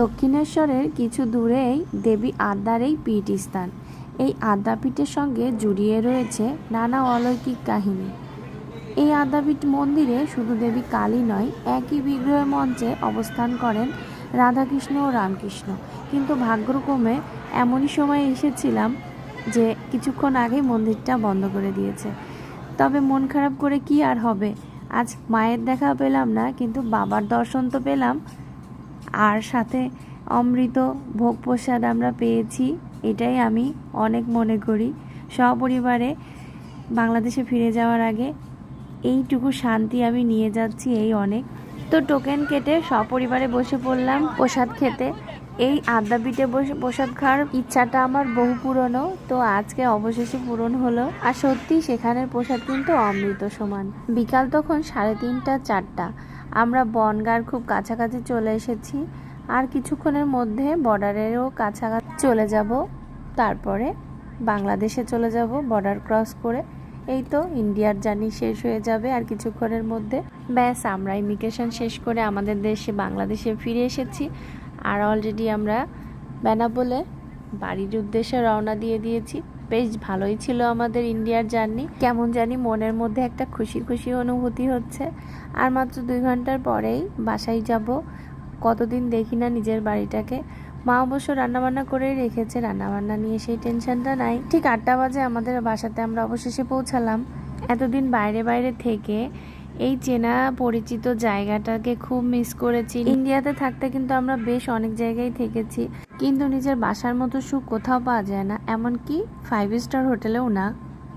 দক্ষিণেশ্বরের কিছু দূরেই দেবী আদ্যার এই পীঠ স্থান এই আদ্যাপীঠের সঙ্গে জড়িয়ে রয়েছে নানা অলৌকিক কাহিনী। এই আদ্যাপীঠ মন্দিরে শুধু দেবী কালী নয়, একই বিগ্রহের মঞ্চে অবস্থান করেন রাধাকৃষ্ণ ও রামকৃষ্ণ। কিন্তু ভাগ্যক্রমে এমনই সময় এসেছিলাম যে কিছুক্ষণ আগে মন্দিরটা বন্ধ করে দিয়েছে। তবে মন খারাপ করে কি আর হবে? আজ মায়ের দেখা পেলাম না, কিন্তু বাবার দর্শন তো পেলাম। আর সাথে অমৃত ভোগ প্রসাদ আমরা পেয়েছি, এটাই আমি অনেক মনে করি। সপরিবারে বাংলাদেশে ফিরে যাওয়ার আগে এইটুকু শান্তি আমি নিয়ে যাচ্ছি এই অনেক। তো টোকেন কেটে সপরিবারে বসে পড়লাম প্রসাদ খেতে। এই আদ্যাপীঠে বসে, প্রসাদ খাওয়ার ইচ্ছাটা আমার বহু পুরনো, তো আজকে অবশেষে পূরণ হলো। আর সত্যি সেখানের প্রসাদ কিন্তু অমৃত সমান। বিকাল তখন সাড়ে তিনটা, চারটা। আমরা বনগার খুব কাছাকাছি চলে এসেছি। আর কিছুক্ষণের মধ্যে বর্ডারেরও কাছাকাছি চলে যাব। তারপরে বাংলাদেশে চলে যাব, বর্ডার ক্রস করে। এই তো ইন্ডিয়ার জার্নি শেষ হয়ে যাবে। আর কিছুক্ষণের মধ্যে ব্যাস, আমরা ইমিগ্রেশন শেষ করে আমাদের দেশে, বাংলাদেশে ফিরে এসেছি। আর অলরেডি আমরা বেনাপোলে বাড়ির উদ্দেশ্যে রওনা দিয়ে দিয়েছি। বেশ ভালোই ছিল আমাদের ইন্ডিয়ার জার্নি। কেমন জানি মনের মধ্যে একটা খুশি খুশি অনুভূতি হচ্ছে। আর মাত্র দুই ঘণ্টার পরেই বাসায় যাব। কতদিন দেখি না নিজের বাড়িটাকে। মা অবশ্য রান্নাবান্না করেই রেখেছে, রান্নাবান্না নিয়ে সেই টেনশনটা নাই। ঠিক আটটা বাজে আমাদের বাসাতে আমরা অবশেষে পৌঁছালাম। এতদিন বাইরে বাইরে থেকে এই চেনা পরিচিত জায়গাটাকে খুব মিস করেছি। ইন্ডিয়াতে থাকতে কিন্তু আমরা বেশ অনেক জায়গায় থেকেছি। কিন্তু নিজের বাসার মতো সুখ কোথাও পাওয়া যায় না এমনকি ফাইভ স্টার হোটেলেও না।